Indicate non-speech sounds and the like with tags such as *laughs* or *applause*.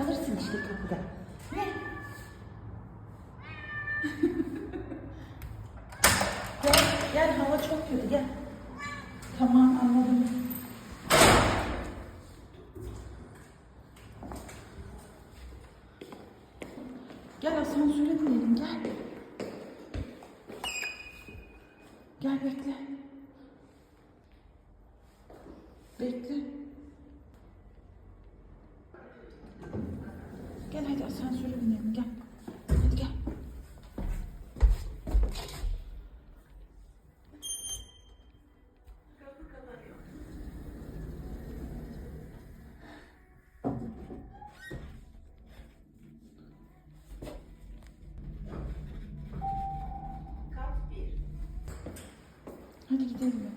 Kalırsın işte kapıda. Ne? *laughs* gel, gel hava çok kötü gel. Tamam anladım. Gel asansöre binelim gel. Gel bekle. Bekle. Gel hadi asansöre binelim gel. Hadi gel. Hadi gidelim.